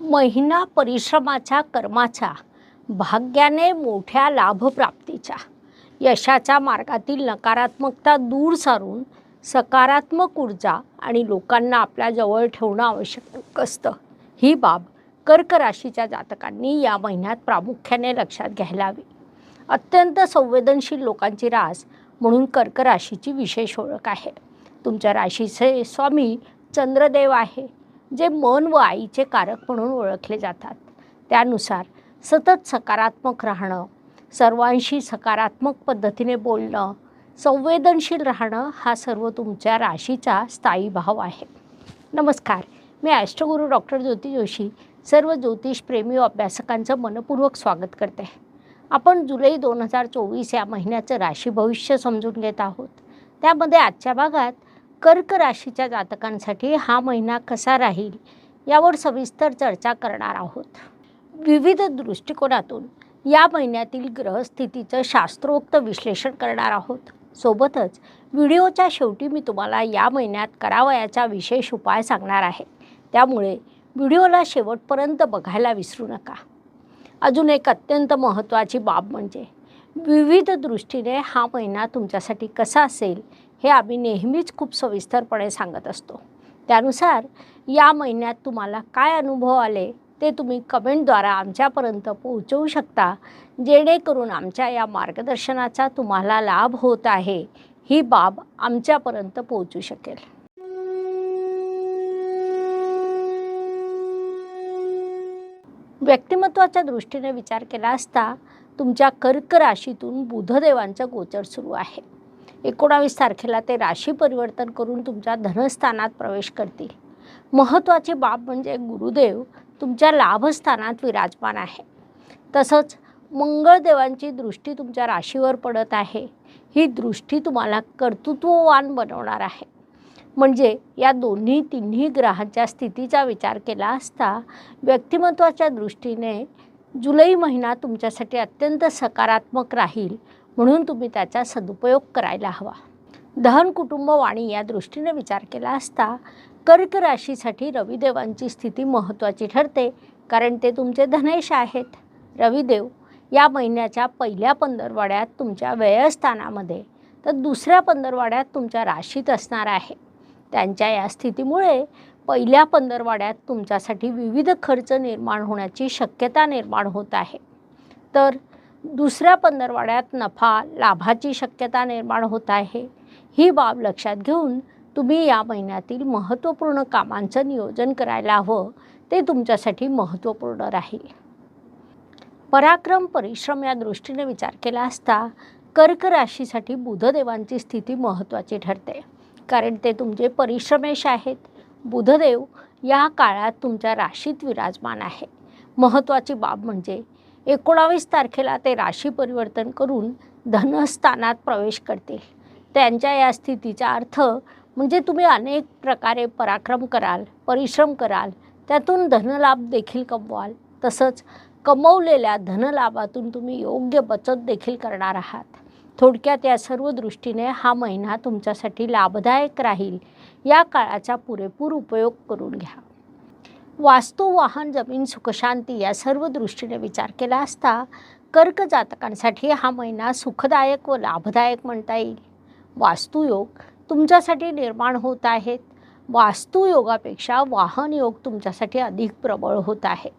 महिना परिश्रमाच्या कर्माच्या भाग्याने मोठ्या लाभप्राप्तीच्या. यशाच्या मार्गातील नकारात्मकता दूर सारून सकारात्मक ऊर्जा आणि लोकांना आपल्या जवळ ठेवणं आवश्यक असतं. ही बाब कर्क राशीच्या जातकांनी या महिन्यात प्रामुख्याने लक्षात घ्यायला हवी. अत्यंत संवेदनशील लोकांची रास म्हणून कर्क राशीची विशेष ओळख आहे. तुमच्या राशीचे स्वामी चंद्रदेव आहे. जे मन व आईचे कारक म्हणून ओळखले जातात. त्यानुसार सतत सकारात्मक राहणं सर्वांशी सकारात्मक पद्धतीने बोलणं संवेदनशील राहणं हा सर्व तुमच्या राशीचा स्थायी भाव आहे. नमस्कार मी ॲस्ट्रोगुरू डॉक्टर ज्योती जोशी सर्व ज्योतिषप्रेमी व अभ्यासकांचं मनपूर्वक स्वागत करते. आपण जुलै दोन हजार चोवीस या महिन्याचं राशी भविष्य समजून घेत आहोत. त्यामध्ये आजच्या भागात कर्क राशीच्या जातकांसाठी हा महिना कसा राहील यावर सविस्तर चर्चा करणार आहोत. विविध दृष्टिकोनातून या महिन्यातील ग्रहस्थितीचं शास्त्रोक्त विश्लेषण करणार आहोत. सोबतच व्हिडिओच्या शेवटी मी तुम्हाला या महिन्यात करावयाचा विशेष उपाय सांगणार आहे. त्यामुळे व्हिडिओला शेवटपर्यंत बघायला विसरू नका. अजून एक अत्यंत महत्त्वाची बाब म्हणजे विविध दृष्टीने हा महिना तुमच्यासाठी कसा असेल हे आम्ही नेहमीच खूप सविस्तरपणे सांगत असतो. त्यानुसार या महिन्यात तुम्हाला काय अनुभव आले ते तुम्ही कमेंटद्वारा आमच्यापर्यंत पोहोचवू शकता जेणेकरून आमच्या या मार्गदर्शनाचा तुम्हाला लाभ होत आहे. ही बाब आमच्यापर्यंत पोहोचू शकेल. व्यक्तिमत्वाच्या दृष्टीने विचार केला असता तुमच्या कर्क राशीतून बुधदेवांचं गोचर सुरू आहे. एकोणावीस तारखेला ते राशी परिवर्तन करून तुमच्या धनस्थानात प्रवेश करतील. महत्त्वाची बाब म्हणजे गुरुदेव तुमच्या लाभस्थानात विराजमान आहे. तसंच मंगळदेवांची दृष्टी तुमच्या राशीवर पडत आहे. ही दृष्टी तुम्हाला कर्तृत्ववान बनवणार आहे. म्हणजे या दोन्ही तिन्ही ग्रहांच्या स्थितीचा विचार केला असता व्यक्तिमत्वाच्या दृष्टीने जुलै महिना तुमच्यासाठी अत्यंत सकारात्मक राहील म्हणून तुम्ही त्याचा सदुपयोग करायला हवा. दहन कुटुंब वाणी या दृष्टीने विचार केला असता कर्क राशीसाठी रविदेवांची स्थिती महत्त्वाची ठरते कारण ते तुमचे धनेश आहेत. रविदेव या महिन्याच्या पहिल्या पंधरवाड्यात तुमच्या व्ययस्थानामध्ये तर दुसऱ्या पंधरवाड्यात तुमच्या राशीत असणार आहे. त्यांच्या या स्थितीमुळे पहिल्या पंधरवाड्यात तुमच्यासाठी विविध खर्च निर्माण होण्याची शक्यता निर्माण होत आहे. तर दुसऱ्या पंधरवाड्यात नफा लाभाची शक्यता निर्माण होत आहे. ही बाब लक्षात घेऊन तुम्ही या महिन्यातील महत्त्वपूर्ण कामांचं नियोजन करायला हवं. ते तुमच्यासाठी महत्त्वपूर्ण राहील. पराक्रम परिश्रम या दृष्टीने विचार केला असता कर्क राशीसाठी बुधदेवांची स्थिती महत्त्वाची ठरते. कारण ते तुमचे परिश्रमेश आहेत. बुधदेव या काळात तुमच्या राशीत विराजमान आहे. महत्त्वाची बाब म्हणजे एकोणावीस तारखेला ते राशी परिवर्तन करून धनस्थानात प्रवेश करतील. त्यांच्या या स्थितीचा अर्थ म्हणजे तुम्ही अनेक प्रकारे पराक्रम कराल परिश्रम कराल त्यातून धनलाभ देखील कमवाल. तसंच कमवलेल्या धनलाभातून तुम्ही योग्य बचत देखील करणार आहात. थोडक्यात या सर्व दृष्टीने हा महिना तुमच्यासाठी लाभदायक राहील. या काळाचा पुरेपूर उपयोग करून घ्या. वास्तू वाहन जमीन सुखशांती या सर्व दृष्टीने विचार केला असता कर्क जातकांसाठी हा महिना सुखदायक व लाभदायक म्हणता येईल. वास्तुयोग तुमच्यासाठी निर्माण होत आहेत. वास्तुयोगापेक्षा वाहन योग तुमच्यासाठी अधिक प्रबळ होत आहे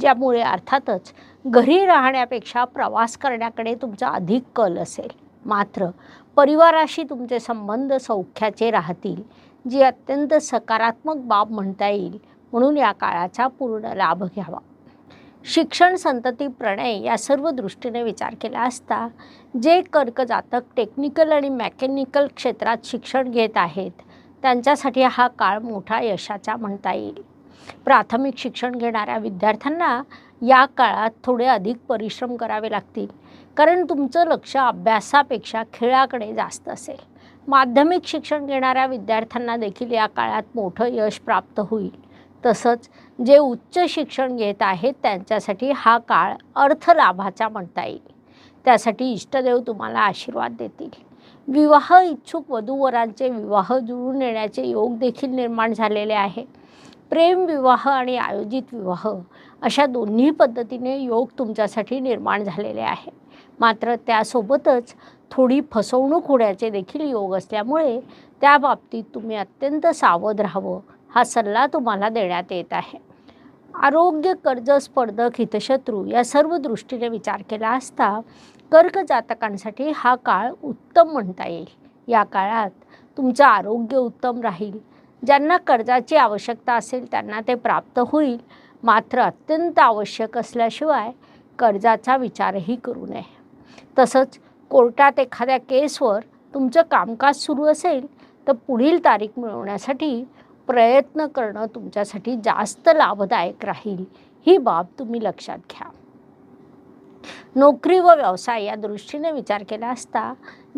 ज्यामुळे अर्थातच घरी राहण्यापेक्षा प्रवास करण्याकडे तुमचा अधिक कल असेल. मात्र परिवाराशी तुमचे संबंध सौख्याचे राहतील जी अत्यंत सकारात्मक बाब म्हणता येईल. म्हणून या काळाचा पूर्ण लाभ घ्यावा. शिक्षण संतती प्रणय या सर्व दृष्टीने विचार केला असता जे कर्कजातक टेक्निकल आणि मेकॅनिकल क्षेत्रात शिक्षण घेत आहेत त्यांच्यासाठी हा काळ मोठा यशाचा म्हणता येईल. प्राथमिक शिक्षण घेणाऱ्या विद्यार्थ्यांना या काळात थोडे अधिक परिश्रम करावे लागतील कारण तुमचं लक्ष अभ्यासापेक्षा खेळाकडे जास्त असेल. माध्यमिक शिक्षण घेणाऱ्या विद्यार्थ्यांना देखील या काळात मोठं यश प्राप्त होईल. तसंच जे उच्च शिक्षण घेत आहेत त्यांच्यासाठी हा काळ अर्थलाभाचा म्हणता येईल. त्यासाठी इष्टदेव तुम्हाला आशीर्वाद देतील. विवाह इच्छुक वधूवरांचे विवाह जुळून येण्याचे योग देखील निर्माण झालेले आहे. प्रेम विवाह आणि आयोजित विवाह अशा दोन्ही पद्धतीने योग तुमच्यासाठी निर्माण झालेले आहे. मात्र त्यासोबतच थोडी फसवणूक होण्याचे देखील योग असल्यामुळे त्या बाबतीत तुम्ही अत्यंत सावध राहावं हा सल्ला तुम्हाला देण्यात येत आहे. आरोग्य कर्ज स्पर्धक हितशत्रू या सर्व दृष्टीने विचार केला असता कर्क जातकांसाठी हा काळ उत्तम म्हणता येईल. या काळात तुमचं आरोग्य उत्तम राहील. ज्यांना कर्जाची आवश्यकता असेल त्यांना ते प्राप्त होईल. मात्र अत्यंत आवश्यक असल्याशिवाय कर्जाचा विचारही करू नये. तसंच कोर्टात एखाद्या केसवर तुमचं कामकाज सुरू असेल तर पुढील तारीख मिळवण्यासाठी प्रयत्न करणं तुमच्यासाठी जास्त लाभदायक राहील. ही बाब तुम्ही लक्षात घ्या. नोकरी व व्यवसाय या दृष्टीने विचार केला असता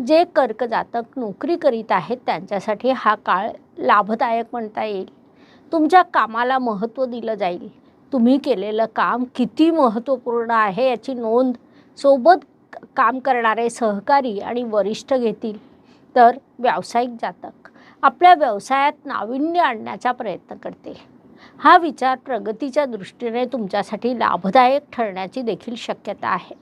जे कर्क जातक नोकरी करीत आहेत त्यांच्यासाठी हा काळ लाभदायक म्हणता येईल. तुमच्या कामाला महत्त्व दिलं जाईल. तुम्ही केलेलं काम किती महत्त्वपूर्ण आहे याची नोंद सोबत काम करणारे सहकारी आणि वरिष्ठ घेतील. तर व्यावसायिक जातक आपल्या व्यवसायात नाविन्य आणण्याचा प्रयत्न करतील. हा विचार प्रगतीच्या दृष्टीने तुमच्यासाठी लाभदायक ठरण्याची देखील शक्यता आहे.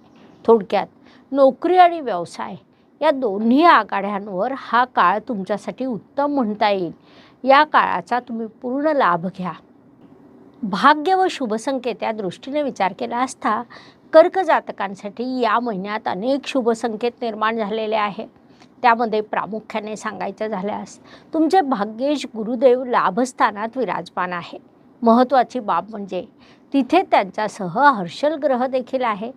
थोडक्यात नोकरी आणि व्यवसाय या दोन्ही आघाड्यांवर हा काळ तुमच्यासाठी उत्तम म्हणता येईल. या काळाचा तुम्ही पूर्ण लाभ घ्या. भाग्य व शुभसंकेत या दृष्टीने विचार केला असता कर्क जातकांसाठी या महिन्यात अनेक शुभसंकेत निर्माण झालेले आहे त्यामध्ये प्रामुख्याने सांगायचं झाल्यास तुमचे भाग्येश गुरुदेव लाभस्थानात विराजमान आहे. महत्त्वाची बाब म्हणजे तिथे त्यांच्यासह हर्षल ग्रह देखील आहे.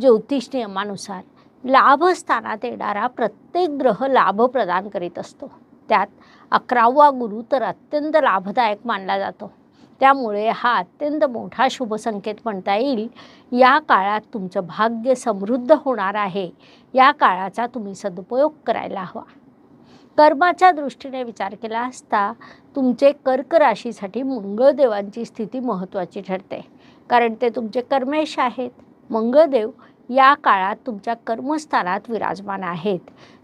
ज्योतिष नियमानुसार लाभस्थानात येणारा प्रत्येक ग्रह लाभ प्रदान करीत असतो. त्यात अकरावा गुरु तर अत्यंत लाभदायक मानला जातो. त्यामुळे हा अत्यंत मोठा शुभसंकेत म्हणता येईल. या काळात तुमचं भाग्य समृद्ध होणार आहे. या काळाचा तुम्ही सदुपयोग करायला हवा. कर्माच्या दृष्टीने विचार केला असता तुमचे कर्क राशीसाठी मंगळदेवांची स्थिती महत्त्वाची ठरते. कारण ते तुमचे कर्मेश आहेत. मंगळदेव या काळात तुमच्या कर्मस्थानात विराजमान आहेत.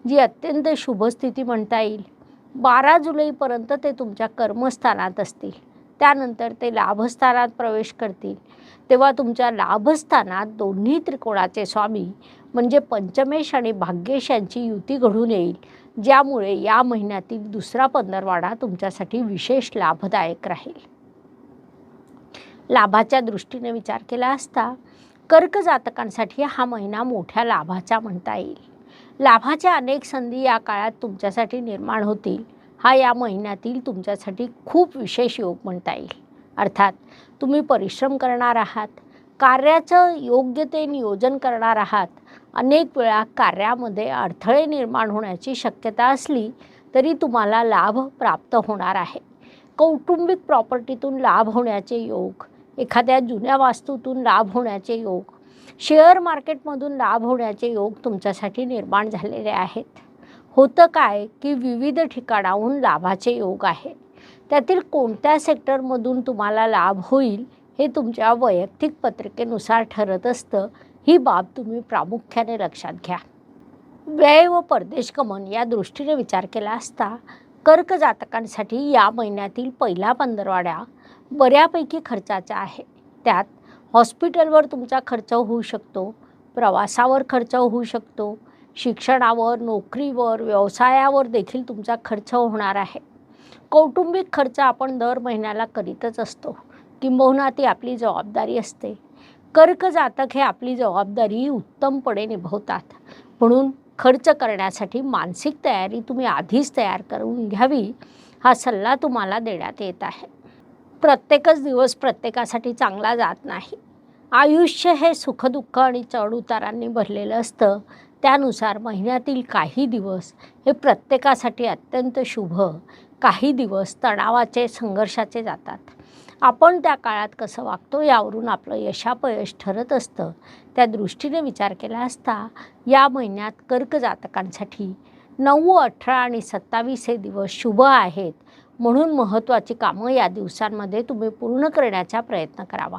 जी अत्यंत शुभ स्थिती म्हणता येईल. बारा जुलैपर्यंत ते तुमच्या कर्मस्थानात असतील. त्यानंतर ते लाभस्थानात प्रवेश करतील. तेव्हा तुमच्या लाभस्थानात दोन्ही त्रिकोणाचे स्वामी म्हणजे पंचमेश आणि भाग्येश यांची युती घडून येईल. ज्यामुळे या महिन्यातील दुसरा पंधरवाडा तुमच्यासाठी विशेष लाभदायक राहील. लाभाच्या दृष्टीने विचार केला असता कर्क जातकांसाठी हा महिना मोठ्या लाभाचा म्हणता येईल. लाभाच्या अनेक संधी या काळात तुमच्यासाठी निर्माण होतील. हा या महिन्यातील तुमच्यासाठी खूप विशेष योग म्हणता येईल. अर्थात तुम्ही परिश्रम करणार आहात कार्याचं योग्य ते नियोजन करणार आहात अनेक वेळा कार्यामध्ये अडथळे निर्माण होण्याची शक्यता असली तरी तुम्हाला लाभ प्राप्त होणार आहे. कौटुंबिक प्रॉपर्टीतून लाभ होण्याचे योग एखाद्या जुन्या वास्तूतून लाभ होण्याचे योग शेअर मार्केटमधून लाभ होण्याचे योग तुमच्यासाठी निर्माण झालेले आहेत. होतं काय की विविध ठिकाणाहून लाभाचे योग आहे. त्यातील कोणत्या सेक्टरमधून तुम्हाला लाभ होईल हे तुमच्या वैयक्तिक पत्रिकेनुसार ठरत असतं ही बाब तुम्ही प्रामुख्याने लक्षात घ्या. व्यय व परदेश गमन या दृष्टीने विचार केला असता कर्क जातकांसाठी या महिन्यातील पहिला पंधरवाड्या बऱ्यापैकी खर्चाचा आहे. त्यात हॉस्पिटलवर तुमचा खर्च होऊ शकतो प्रवासावर खर्च होऊ शकतो शिक्षणावर नोकरीवर व्यवसायावर देखील तुमचा खर्च होणार आहे. कौटुंबिक खर्च आपण दर महिन्याला करीतच असतो. किंबहुना ती आपली जबाबदारी असते. कर्क जातक हे आपली जबाबदारी उत्तमपणे निभवतात. म्हणून खर्च करण्यासाठी मानसिक तयारी तुम्ही आधीच तयार करून घ्यावी हा सल्ला तुम्हाला देण्यात येत आहे. प्रत्येकच दिवस प्रत्येकासाठी चांगला जात नाही. आयुष्य हे सुखदुःख आणि चढउतारांनी भरलेलं असतं. त्यानुसार महिन्यातील काही दिवस हे प्रत्येकासाठी अत्यंत शुभ. काही दिवस तणावाचे संघर्षाचे जातात. आपण त्या काळात कसं वागतो यावरून आपलं यशापयश ठरत असतं. त्या दृष्टीने विचार केला असता या महिन्यात कर्क जातकांसाठी नऊ अठरा आणि सत्तावीस हे दिवस शुभ आहेत. म्हणून महत्त्वाची कामं या दिवसांमध्ये तुम्ही पूर्ण करण्याचा प्रयत्न करावा.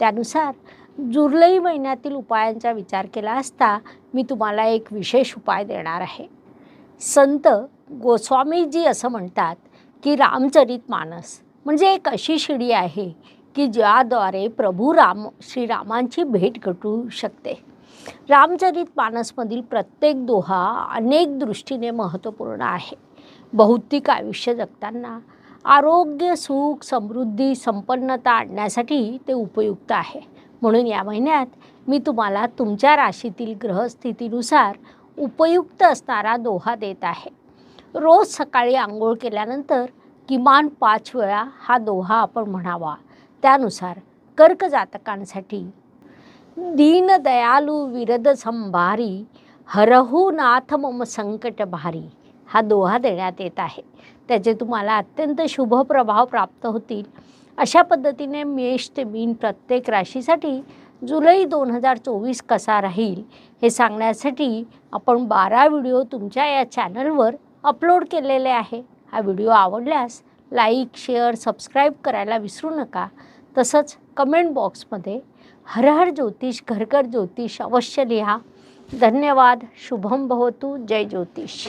त्यानुसार जुलै महिन्यातील उपायांचा विचार केला असता मी तुम्हाला एक विशेष उपाय देणार आहे. संत गोस्वामीजी असं म्हणतात की रामचरित मानस म्हणजे एक अशी शिडी आहे की ज्याद्वारे प्रभू राम श्रीरामांची भेट घटू शकते. रामचरित मानसमधील प्रत्येक दोहा अनेक दृष्टीने महत्त्वपूर्ण आहे. भौतिक आयुष्य जगताना आरोग्य सुख समृद्धी संपन्नता आणण्यासाठी ते उपयुक्त आहे. म्हणून या महिन्यात मी तुम्हाला तुमच्या राशीतील ग्रहस्थितीनुसार उपयुक्त असणारा दोहा देत आहे. रोज सकाळी आंघोळ केल्यानंतर किमान पाच वेळा हा दोहा आपण म्हणावा. त्यानुसार कर्क जातकांसाठी दीनदयालू विरद संभारी हरहू नाथ मम संकट भारी. हा दोहा देण्यात येत आहे. त्याचे तुम्हाला अत्यंत शुभ प्रभाव प्राप्त होतील. अशा पद्धतीने मेष ते मीन प्रत्येक राशीसाठी जुलै दोन हजार चोवीस कसा राहील हे सांगण्यासाठी आपण बारा व्हिडिओ तुमच्या या चॅनलवर अपलोड केलेले आहे. हा व्हिडिओ आवडल्यास लाईक शेअर सबस्क्राईब करायला विसरू नका. तसंच कमेंट बॉक्समध्ये हर हर ज्योतिष घरघर ज्योतिष अवश्य लिहा. धन्यवाद. शुभम भवतु. जय ज्योतिष.